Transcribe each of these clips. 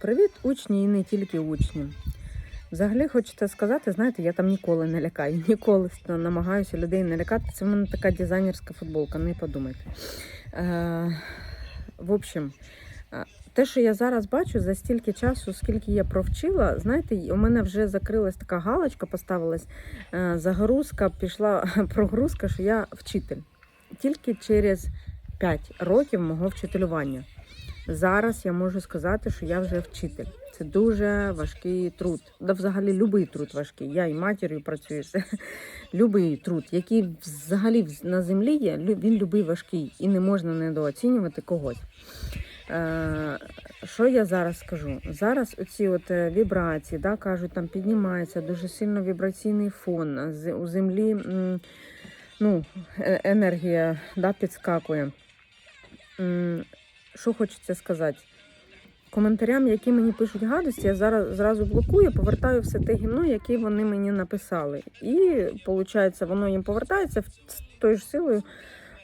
Привіт, учні і не тільки учні. Взагалі хочеться сказати, знаєте, я там ніколи не лякаю, ніколи намагаюся людей не лякати. Це в мене така дизайнерська футболка, не подумайте. В общем, те, що я зараз бачу за стільки часу, скільки я провчила, знаєте, у мене вже закрилась така галочка, поставилась загрузка, пішла прогрузка, що я вчитель. Тільки через 5 років мого вчителювання. Зараз я можу сказати, що я вже вчитель. Це дуже важкий труд. Да, взагалі, любий труд важкий. Я і матір'ю працюю. Це любий труд, який взагалі на землі є, він любий важкий і не можна недооцінювати когось. Е, що я зараз скажу? Зараз оці от е, вібрації, да, кажуть, там піднімається дуже сильно вібраційний фон. У землі ну, е- енергія да, підскакує. Що хочеться сказати? Коментарям, які мені пишуть гадості, я зараз зразу блокую, повертаю все те гімно, яке вони мені написали. І виходить, воно їм повертається з тою ж силою,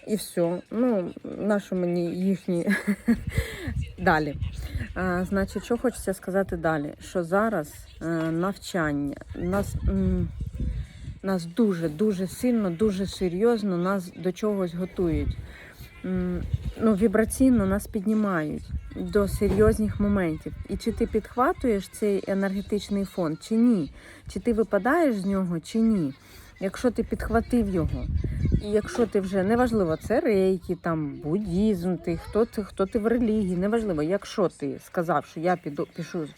і все. Ну, нащо мені їхні далі. А, значить, що хочеться сказати далі? Що зараз е, навчання нас. нас дуже дуже сильно, дуже серйозно нас до чогось готують. Ну, вібраційно нас піднімають до серйозних моментів. І чи ти підхватуєш цей енергетичний фон, чи ні? Чи ти випадаєш з нього, чи ні? Якщо ти підхватив його, і якщо ти вже неважливо, це рейки, там буддізм, ти хто ти, хто ти в релігії, неважливо, якщо ти сказав, що я піду, пішу,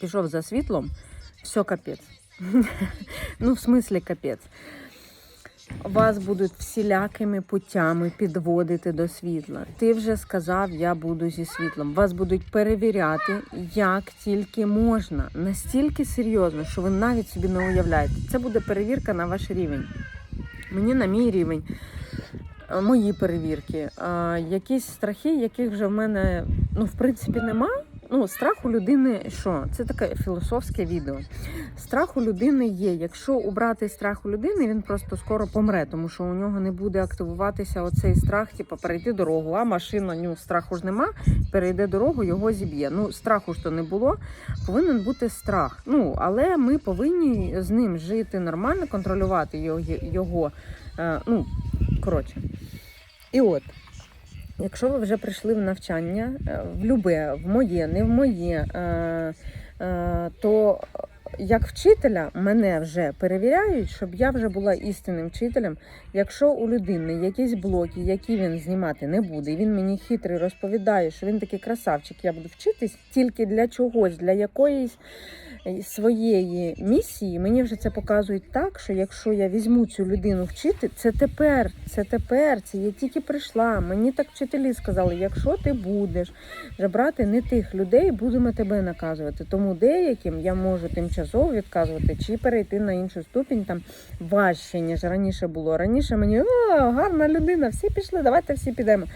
пішов за світлом, все капець. ну, в смислі капець. Вас будуть всілякими путями підводити до світла. Ти вже сказав, я буду зі світлом. Вас будуть перевіряти, як тільки можна. Настільки серйозно, що ви навіть собі не уявляєте. Це буде перевірка на ваш рівень. Мені на мій рівень, е, мої перевірки, е, якісь страхи, яких вже в мене ну, в принципі нема. Ну, страх у людини що? Це таке філософське відео. Страх у людини є. Якщо убрати страх у людини, він просто скоро помре, тому що у нього не буде активуватися оцей страх, типу перейти дорогу, а машина, ну страху ж нема, перейде дорогу, його зіб'є. Ну, страху ж то не було, повинен бути страх. Ну, але ми повинні з ним жити нормально, контролювати його. його е, ну, коротше. І от. Якщо ви вже прийшли в навчання, е, в любе, в моє, не в моє, е, е, то як вчителя мене вже перевіряють, щоб я вже була істинним вчителем. Якщо у людини якісь блоки, які він знімати не буде, і він мені хитрий розповідає, що він такий красавчик, я буду вчитись тільки для чогось, для якоїсь своєї місії, мені вже це показують так, що якщо я візьму цю людину вчити, це тепер, це тепер, це я тільки прийшла. Мені так вчителі сказали, якщо ти будеш вже брати не тих людей, будемо тебе наказувати. Тому деяким я можу тимчасово відказувати чи перейти на іншу ступінь там важче, ніж раніше було. Раніше мені о, гарна людина, всі пішли, давайте всі підемо.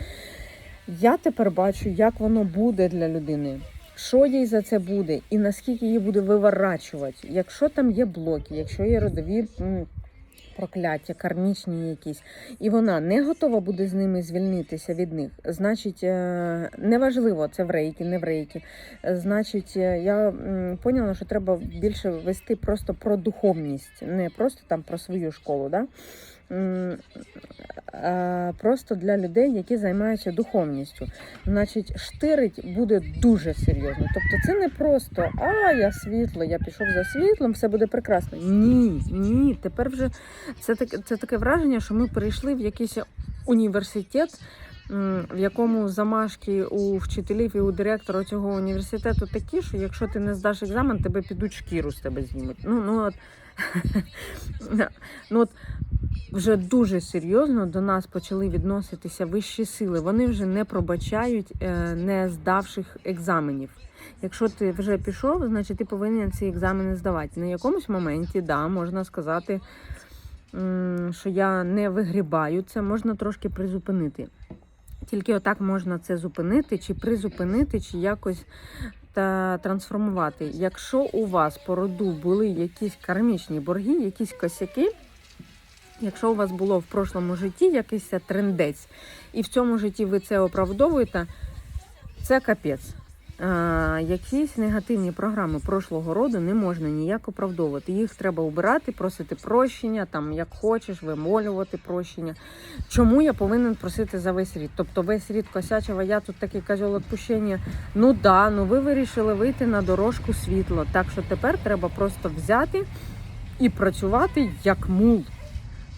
Я тепер бачу, як воно буде для людини. Що їй за це буде, і наскільки її буде виворачувати, якщо там є блоки, якщо є родові прокляття, кармічні якісь, і вона не готова буде з ними звільнитися від них. Значить, е, неважливо, це в рейки, не в рейки. Е, Значить, е, я поняла, що треба більше вести просто про духовність, не просто там про свою школу. Да? А Просто для людей, які займаються духовністю. Значить, штирить буде дуже серйозно. Тобто, це не просто а я світло, я пішов за світлом, все буде прекрасно. Ні, ні. Тепер вже це таке, це таке враження, що ми перейшли в якийсь університет. В якому замашки у вчителів і у директора цього університету такі, що якщо ти не здаш екзамен, тебе підуть шкіру з тебе знімуть. Ну, ну от, ну от вже дуже серйозно до нас почали відноситися вищі сили. Вони вже не пробачають е, не здавших екзаменів. Якщо ти вже пішов, значить ти повинен ці екзамени здавати. На якомусь моменті, да, можна сказати, що я не вигрібаю це, можна трошки призупинити. Тільки отак можна це зупинити, чи призупинити, чи якось та трансформувати. Якщо у вас по роду були якісь кармічні борги, якісь косяки, Якщо у вас було в прошлому житті якийсь трендець, і в цьому житті ви це оправдовуєте, це капець. е, якісь негативні програми прошлого роду не можна ніяк оправдовувати. Їх треба убирати, просити прощення, там як хочеш, вимолювати прощення. Чому я повинен просити за весь рід? Тобто весь рід косячого, я тут такий козьол відпущення. Ну да, ну ви вирішили вийти на дорожку світло. Так що тепер треба просто взяти і працювати як мул.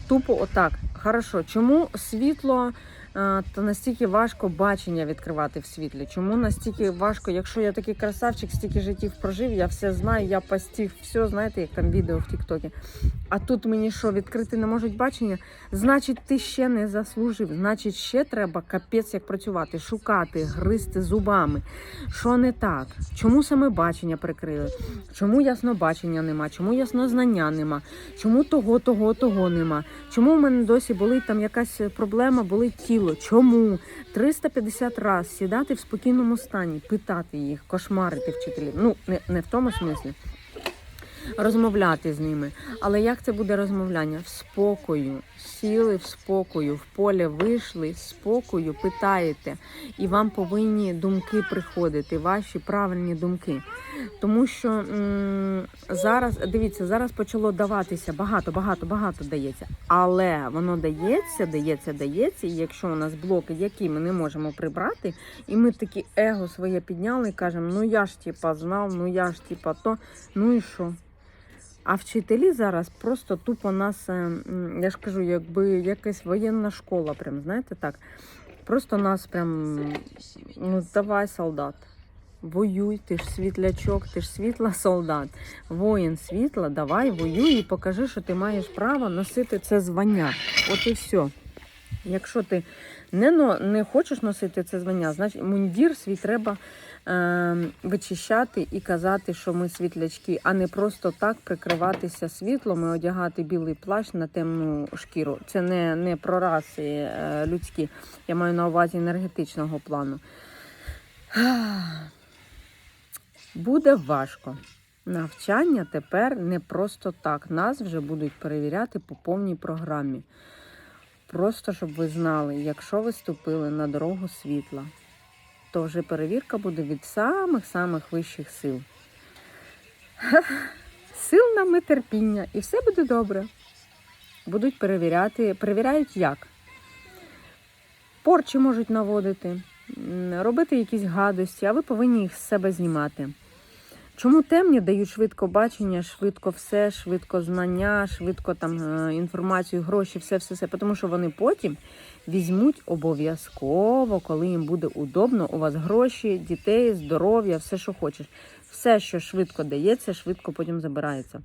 Тупо отак. Хорошо, чому світло е, та настільки важко бачення відкривати в світлі? Чому настільки важко, якщо я такий красавчик, стільки життів прожив, я все знаю, я постиг все, знаєте, як там відео в Тіктокі. А тут мені що, відкрити не можуть бачення? Значить, ти ще не заслужив. Значить, ще треба капець як працювати, шукати, гризти зубами. Що не так? Чому саме бачення прикрили? Чому яснобачення нема? Чому яснознання нема? Чому того, того, того нема? Чому в мене досі болить там якась проблема, болить тіло? Чому? 350 разів сідати в спокійному стані, питати їх, кошмарити вчителів. Ну, не, не в тому смислі. Розмовляти з ними. Але як це буде розмовляння? В спокою. Сіли в спокою, в поле вийшли, спокою питаєте, і вам повинні думки приходити, ваші правильні думки. Тому що м, зараз, дивіться, зараз почало даватися багато, багато, багато дається. Але воно дається, дається, дається. І якщо у нас блоки, які ми не можемо прибрати, і ми такі его своє підняли і кажемо, ну я ж типа знав, ну я ж типа то, ну і що? А вчителі зараз просто тупо нас, е, я ж кажу, якби якась воєнна школа, прям знаєте так. Просто нас прям ну давай, солдат. Воюй, ти ж світлячок, ти ж світла солдат. Воїн світла, давай воюй і покажи, що ти маєш право носити це звання. От і все. Якщо ти не, не хочеш носити це звання, значить мундір свій треба вичищати і казати, що ми світлячки, а не просто так прикриватися світлом і одягати білий плащ на темну шкіру. Це не, не про раси е, людські, я маю на увазі енергетичного плану. Буде важко. Навчання тепер не просто так. Нас вже будуть перевіряти по повній програмі. Просто щоб ви знали, якщо ви ступили на дорогу світла, то вже перевірка буде від самих-самих вищих сил. Сил нам і терпіння, і все буде добре. Будуть перевіряти. Перевіряють як? Порчі можуть наводити, робити якісь гадості, а ви повинні їх з себе знімати. Чому темні дають швидко бачення, швидко все, швидко знання, швидко там е, інформацію, гроші, все, все, все. Тому що вони потім візьмуть обов'язково, коли їм буде удобно, у вас гроші, дітей, здоров'я, все, що хочеш. Все, що швидко дається, швидко потім забирається.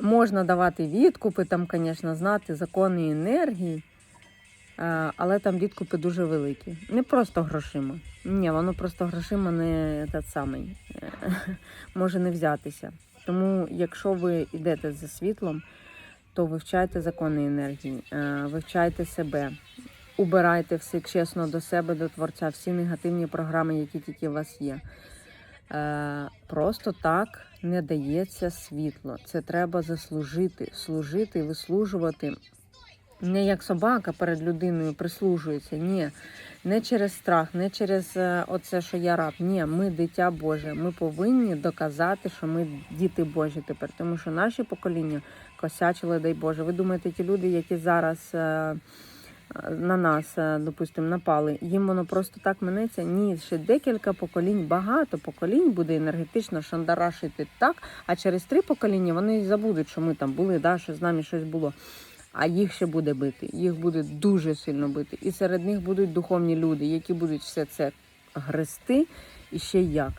Можна давати відкупи, там, звісно, знати закони енергії, але там відкупи дуже великі. Не просто грошима. Ні, воно просто грошима не те самий, е, може не взятися. Тому, якщо ви йдете за світлом, то вивчайте закони енергії, е, вивчайте себе, убирайте все чесно до себе, до творця, всі негативні програми, які тільки у вас є. Е, Просто так не дається світло. Це треба заслужити, служити вислужувати. Не як собака перед людиною прислужується. Ні, не через страх, не через е, оце, що я раб. Ні, ми дитя Боже. Ми повинні доказати, що ми діти Божі тепер. Тому що наші покоління косячили, дай Боже. Ви думаєте, ті люди, які зараз е, на нас, е, допустимо, напали, їм воно просто так минеться? Ні, ще декілька поколінь, багато поколінь буде енергетично шандарашити так, а через три покоління вони забудуть, що ми там були, да, що з нами щось було. А їх ще буде бити, їх буде дуже сильно бити. І серед них будуть духовні люди, які будуть все це грести і ще як.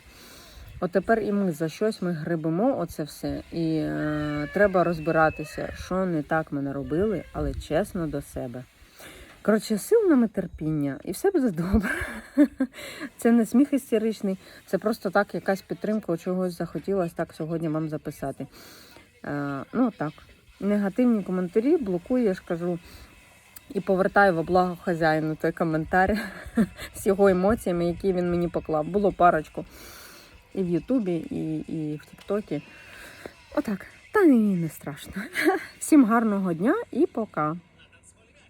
От тепер і ми за щось ми грибимо оце все, і е, треба розбиратися, що не так ми наробили, але чесно до себе. Коротше, сил нам і терпіння, і все буде добре. Це не сміх істеричний, це просто так якась підтримка, чогось захотілося так сьогодні вам записати. Е, ну так, негативні коментарі блокую, я ж кажу. І повертаю во благо хазяїну той коментар з його емоціями, які він мені поклав. Було парочку і в Ютубі, і, і в Тіктокі. Отак. Та ні, не страшно. Всім гарного дня і пока.